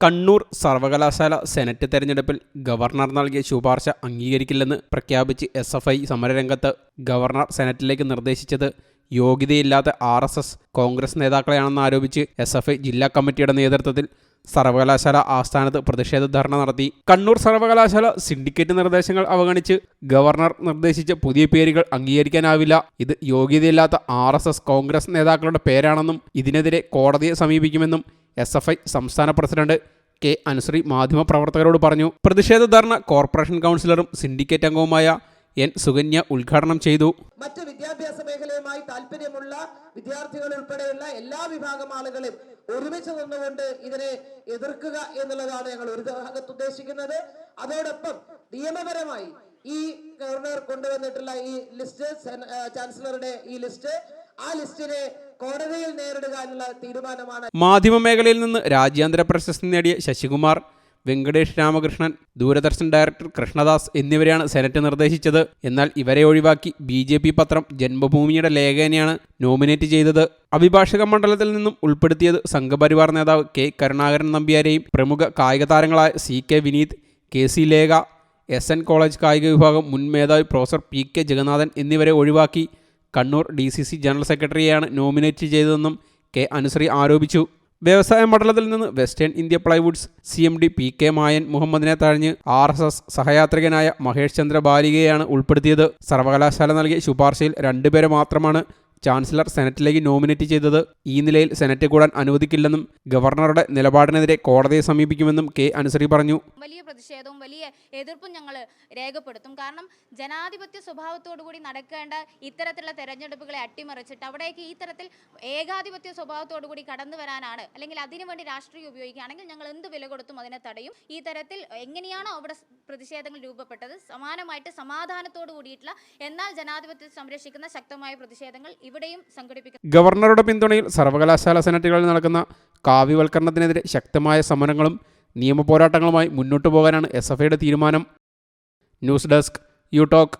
കണ്ണൂർ സർവകലാശാല സെനറ്റ് തെരഞ്ഞെടുപ്പിൽ ഗവർണർ നൽകിയ ശുപാർശ അംഗീകരിക്കില്ലെന്ന് പ്രഖ്യാപിച്ച് എസ് എഫ് ഐ സമരരംഗത്ത് ഗവർണർ സെനറ്റിലേക്ക് നിർദ്ദേശിച്ചത് യോഗ്യതയില്ലാത്ത ആർ എസ് എസ് കോൺഗ്രസ് നേതാക്കളെയാണെന്ന് ആരോപിച്ച് എസ് എഫ് ഐ ജില്ലാ കമ്മിറ്റിയുടെ നേതൃത്വത്തിൽ സർവകലാശാല ആസ്ഥാനത്ത് പ്രതിഷേധ ധർണ നടത്തി. കണ്ണൂർ സർവകലാശാല സിൻഡിക്കേറ്റ് നിർദ്ദേശങ്ങൾ അവഗണിച്ച് ഗവർണർ നിർദ്ദേശിച്ച പുതിയ പേരുകൾ അംഗീകരിക്കാനാവില്ല. ഇത് യോഗ്യതയില്ലാത്ത ആർ കോൺഗ്രസ് നേതാക്കളുടെ പേരാണെന്നും ഇതിനെതിരെ കോടതിയെ സമീപിക്കുമെന്നും എസ് സംസ്ഥാന പ്രസിഡന്റ് കെ അനുശ്രീ മാധ്യമപ്രവർത്തകരോട് പറഞ്ഞു. പ്രതിഷേധ ധർണ കോർപ്പറേഷൻ കൗൺസിലറും സിൻഡിക്കേറ്റ് അംഗവുമായ എൻ സുകന്യ ഉദ്ഘാടനം ചെയ്തു. മറ്റ് വിദ്യാഭ്യാസ മേഖലയുമായി താല്പര്യമുള്ള വിദ്യാർത്ഥികൾ ഉൾപ്പെടെയുള്ള എല്ലാ വിഭാഗം ആളുകളും ഒരുമിച്ച് നിന്നുകൊണ്ട് ഇതിനെ എതിർക്കുക എന്നുള്ളതാണ് ഞങ്ങൾ ഒരു ഭാഗത്ത് ഉദ്ദേശിക്കുന്നത്. അതോടൊപ്പം നിയമപരമായി ഈ ഗവർണർ കൊണ്ടുവന്നിട്ടുള്ള ഈ ലിസ്റ്റ് ചാൻസലറുടെ ഈ ലിസ്റ്റ് ആ ലിസ്റ്റിനെ കോടതിയിൽ നേരിടുവാനുള്ള തീരുമാനമാണ്. മാധ്യമമേഖലയിൽ നിന്ന് രാജ്യാന്തര പ്രശസ്തി നേടിയ ശശികുമാർ വെങ്കടേഷ് രാമകൃഷ്ണൻ ദൂരദർശൻ ഡയറക്ടർ കൃഷ്ണദാസ് എന്നിവരെയാണ് സെനറ്റ് നിർദ്ദേശിച്ചത്. എന്നാൽ ഇവരെ ഒഴിവാക്കി ബി ജെ പി പത്രം ജന്മഭൂമിയുടെ ലേഖനെയാണ് നോമിനേറ്റ് ചെയ്തത്. അഭിഭാഷക മണ്ഡലത്തിൽ നിന്നും ഉൾപ്പെടുത്തിയത് സംഘപരിവാർ നേതാവ് കെ കരുണാകരൻ നമ്പ്യാരെയും പ്രമുഖ കായിക താരങ്ങളായ C K Vineeth K C Lekha S N college കായിക വിഭാഗം മുൻ മേധാവി പ്രൊഫസർ പി കെ ജഗന്നാഥൻ എന്നിവരെ ഒഴിവാക്കി. Kannur D C C general സെക്രട്ടറിയെയാണ് nominate ചെയ്തതെന്നും കെ അനുശ്രീ ആരോപിച്ചു. വ്യവസായ മണ്ഡലത്തിൽ നിന്ന് western India plywoods C M D P K Mayan മുഹമ്മദിനെ തഴഞ്ഞ് ആർ എസ് എസ് സഹയാത്രികനായ മഹേഷ് ചന്ദ്ര ബാലികയാണ് ഉൾപ്പെടുത്തിയത്. സർവകലാശാല നൽകിയ ശുപാർശയിൽ രണ്ടുപേരെ മാത്രമാണ് ചാൻസലർ സെനറ്റിലേക്ക് നോമിനേറ്റ് ചെയ്തത് ഈ നിലയിൽ സെനറ്റ് കൂടാൻ അനുവദിക്കില്ലെന്നും ഗവർണറുടെ നിലപാടിനെതിരെ കോടതിയെ സമീപിക്കുമെന്നും കെ അനുസരി പറഞ്ഞു. വലിയ പ്രതിഷേധവും വലിയ എതിർപ്പും ഞങ്ങൾ രേഖപ്പെടുത്തും. കാരണം ജനാധിപത്യ സ്വഭാവത്തോടു കൂടി നടക്കേണ്ട ഇത്തരത്തിലുള്ള തെരഞ്ഞെടുപ്പുകളെ അട്ടിമറിച്ചിട്ട് അവിടേക്ക് ഈ തരത്തിൽ ഏകാധിപത്യ സ്വഭാവത്തോടു കൂടി കടന്നു വരാനാണ് അല്ലെങ്കിൽ അതിനുവേണ്ടി രാഷ്ട്രീയം ഉപയോഗിക്കുകയാണെങ്കിൽ ഞങ്ങൾ എന്ത് വില കൊടുത്തും അതിനെ തടയും. ഈ തരത്തിൽ എങ്ങനെയാണോ അവിടെ പ്രതിഷേധങ്ങൾ രൂപപ്പെട്ടത്. സമാനമായിട്ട് സമാധാനത്തോട് കൂടിയിട്ടുള്ള എന്നാൽ ജനാധിപത്യത്തെ സംരക്ഷിക്കുന്ന ശക്തമായ പ്രതിഷേധങ്ങൾ ഇവിടെയും സംഘടിപ്പിക്കും ഗവർണറുടെ പിന്തുണയിൽ സർവകലാശാല സെനറ്റുകളിൽ നടക്കുന്ന കാവ്യവൽക്കരണത്തിനെതിരെ ശക്തമായ സമരങ്ങളും നിയമപോരാട്ടങ്ങളുമായി മുന്നോട്ടു പോകാനാണ് എസ് എഫ് ഐയുടെ തീരുമാനം. News desk U talk.